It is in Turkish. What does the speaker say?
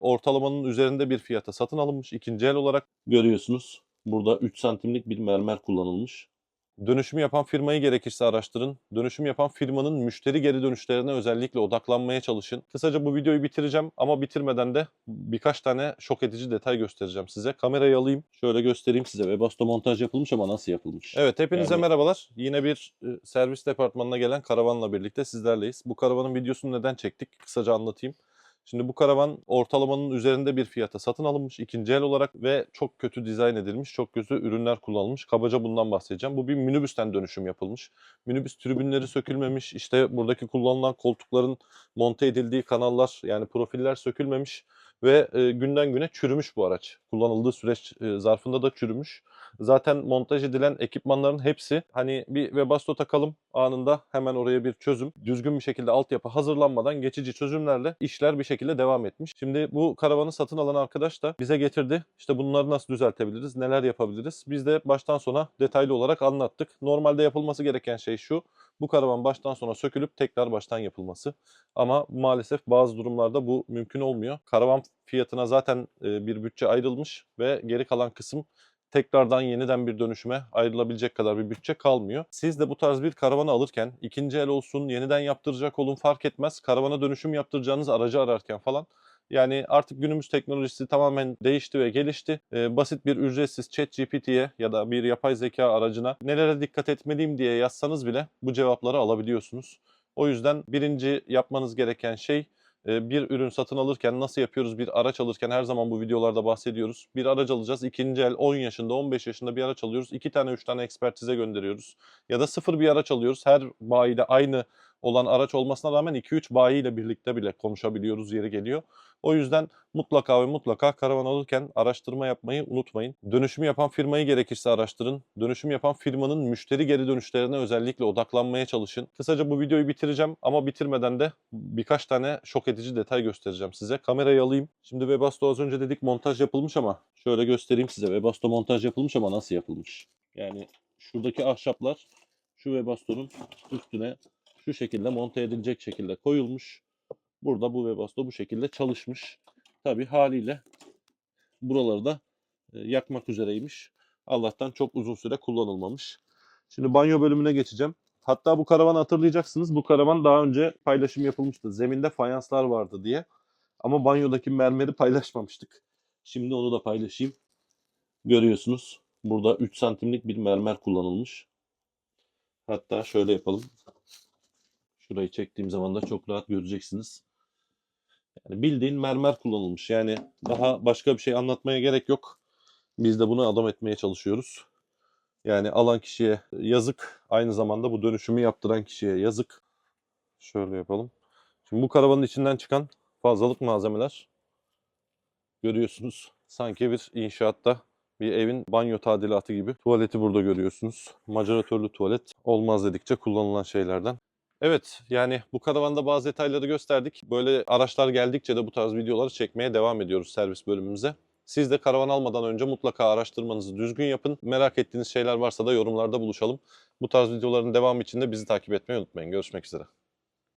ortalamanın üzerinde bir fiyata satın alınmış ikinci el olarak. Görüyorsunuz burada 3 santimlik bir mermer kullanılmış. Dönüşüm yapan firmayı gerekirse araştırın. Dönüşüm yapan firmanın müşteri geri dönüşlerine özellikle odaklanmaya çalışın. Kısaca bu videoyu bitireceğim ama bitirmeden de birkaç tane şok edici detay göstereceğim size. Kamerayı alayım. Şöyle göstereyim size. Webasto montaj yapılmış ama nasıl yapılmış? Evet hepinize Yani- merhabalar. Yine bir e, servis departmanına gelen karavanla birlikte sizlerleyiz. Bu karavanın videosunu neden çektik? Kısaca anlatayım. Şimdi bu karavan ortalamanın üzerinde bir fiyata satın alınmış ikinci el olarak ve çok kötü dizayn edilmiş, çok kötü ürünler kullanılmış. Kabaca bundan bahsedeceğim. Bu bir minibüsten dönüşüm yapılmış. Minibüs tribünleri sökülmemiş. İşte buradaki kullanılan koltukların monte edildiği kanallar yani profiller sökülmemiş ve e, günden güne çürümüş bu araç. Kullanıldığı süreç e, zarfında da çürümüş. Zaten montaj edilen ekipmanların hepsi hani bir Webasto takalım anında hemen oraya bir çözüm. Düzgün bir şekilde altyapı hazırlanmadan geçici çözümlerle işler bir şekilde devam etmiş. Şimdi bu karavanı satın alan arkadaş da bize getirdi. İşte bunları nasıl düzeltebiliriz, neler yapabiliriz? Biz de baştan sona detaylı olarak anlattık. Normalde yapılması gereken şey şu. Bu karavan baştan sona sökülüp tekrar baştan yapılması. Ama maalesef bazı durumlarda bu mümkün olmuyor. Karavan fiyatına zaten e, bir bütçe ayrılmış ve geri kalan kısım tekrardan yeniden bir dönüşüme ayrılabilecek kadar bir bütçe kalmıyor. Siz de bu tarz bir karavanı alırken ikinci el olsun, yeniden yaptıracak olun fark etmez. Karavana dönüşüm yaptıracağınız aracı ararken falan yani artık günümüz teknolojisi tamamen değişti ve gelişti. Ee, basit bir ücretsiz chat GPT'ye ya da bir yapay zeka aracına nelere dikkat etmeliyim diye yazsanız bile bu cevapları alabiliyorsunuz. O yüzden birinci yapmanız gereken şey e, bir ürün satın alırken nasıl yapıyoruz? Bir araç alırken her zaman bu videolarda bahsediyoruz. Bir araç alacağız. ikinci el 10 yaşında 15 yaşında bir araç alıyoruz. 2 tane 3 tane ekspertize gönderiyoruz. Ya da sıfır bir araç alıyoruz. Her bayide aynı olan araç olmasına rağmen 2-3 bayiyle birlikte bile konuşabiliyoruz yeri geliyor. O yüzden mutlaka ve mutlaka karavan alırken araştırma yapmayı unutmayın. Dönüşüm yapan firmayı gerekirse araştırın. Dönüşüm yapan firmanın müşteri geri dönüşlerine özellikle odaklanmaya çalışın. Kısaca bu videoyu bitireceğim ama bitirmeden de birkaç tane şok edici detay göstereceğim size. Kamerayı alayım. Şimdi Webasto az önce dedik montaj yapılmış ama şöyle göstereyim size. Webasto montaj yapılmış ama nasıl yapılmış? Yani şuradaki ahşaplar şu Webasto'nun üstüne şu şekilde monte edilecek şekilde koyulmuş. Burada bu Webasto bu şekilde çalışmış. Tabi haliyle buraları da e, yakmak üzereymiş. Allah'tan çok uzun süre kullanılmamış. Şimdi banyo bölümüne geçeceğim. Hatta bu karavanı hatırlayacaksınız. Bu karavan daha önce paylaşım yapılmıştı. Zeminde fayanslar vardı diye. Ama banyodaki mermeri paylaşmamıştık. Şimdi onu da paylaşayım. Görüyorsunuz. Burada 3 santimlik bir mermer kullanılmış. Hatta şöyle yapalım. Şurayı çektiğim zaman da çok rahat göreceksiniz. Yani bildiğin mermer kullanılmış. Yani daha başka bir şey anlatmaya gerek yok. Biz de bunu adam etmeye çalışıyoruz. Yani alan kişiye yazık. Aynı zamanda bu dönüşümü yaptıran kişiye yazık. Şöyle yapalım. Şimdi bu karavanın içinden çıkan fazlalık malzemeler görüyorsunuz. Sanki bir inşaatta bir evin banyo tadilatı gibi. Tuvaleti burada görüyorsunuz. Macaratörlü tuvalet olmaz dedikçe kullanılan şeylerden. Evet yani bu karavanda bazı detayları gösterdik. Böyle araçlar geldikçe de bu tarz videoları çekmeye devam ediyoruz servis bölümümüze. Siz de karavan almadan önce mutlaka araştırmanızı düzgün yapın. Merak ettiğiniz şeyler varsa da yorumlarda buluşalım. Bu tarz videoların devamı için de bizi takip etmeyi unutmayın. Görüşmek üzere.